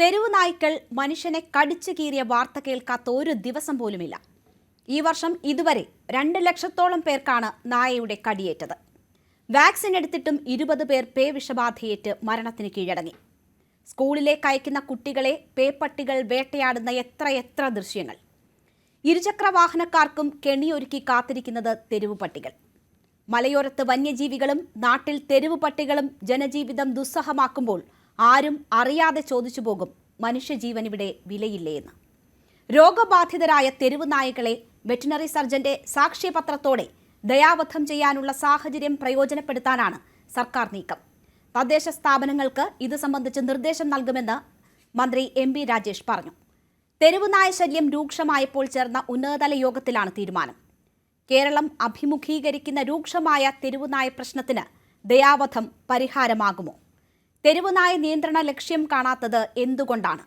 തെരുവ് നായ്ക്കൾ മനുഷ്യനെ കടിച്ചു കീറിയ വാർത്ത കേൾക്കാത്ത ഒരു ദിവസം പോലുമില്ല. ഈ വർഷം ഇതുവരെ രണ്ട് ലക്ഷത്തോളം പേർക്കാണ് നായയുടെ കടിയേറ്റത്. വാക്സിൻ എടുത്തിട്ടും ഇരുപത് പേർ പേ വിഷബാധയേറ്റ് മരണത്തിന് കീഴടങ്ങി. സ്കൂളിലേക്ക് അയക്കുന്ന കുട്ടികളെ പേപ്പട്ടികൾ വേട്ടയാടുന്ന എത്രയെത്ര ദൃശ്യങ്ങൾ. ഇരുചക്ര വാഹനക്കാർക്കും കെണിയൊരുക്കി കാത്തിരിക്കുന്നത് തെരുവ് പട്ടികൾ. മലയോരത്ത് വന്യജീവികളും നാട്ടിൽ തെരുവ് പട്ടികളും ജനജീവിതം ദുസ്സഹമാക്കുമ്പോൾ ആരും അറിയാതെ ചോദിച്ചു പോകും മനുഷ്യജീവൻ ഇവിടെ വിലയില്ലേ എന്ന് രോഗബാധിതരായ തെരുവ് നായകളെ വെറ്റിനറി സർജന്റെ സാക്ഷ്യപത്രത്തോടെ ദയാവധം ചെയ്യാനുള്ള സാഹചര്യം പ്രയോജനപ്പെടുത്താനാണ് സർക്കാർ നീക്കം. തദ്ദേശ സ്ഥാപനങ്ങൾക്ക് ഇത് സംബന്ധിച്ച് നിർദ്ദേശം നൽകുമെന്ന് മന്ത്രി എം ബി രാജേഷ് പറഞ്ഞു. തെരുവ് നായ ശല്യം രൂക്ഷമായപ്പോൾ ചേർന്ന ഉന്നതതല യോഗത്തിലാണ് തീരുമാനം. കേരളം അഭിമുഖീകരിക്കുന്ന രൂക്ഷമായ തെരുവുനായ പ്രശ്നത്തിന് ദയാവധം പരിഹാരമാകുമോ? തെരുവുനായ നിയന്ത്രണ ലക്ഷ്യം കാണാത്തത് എന്തുകൊണ്ടാണ്?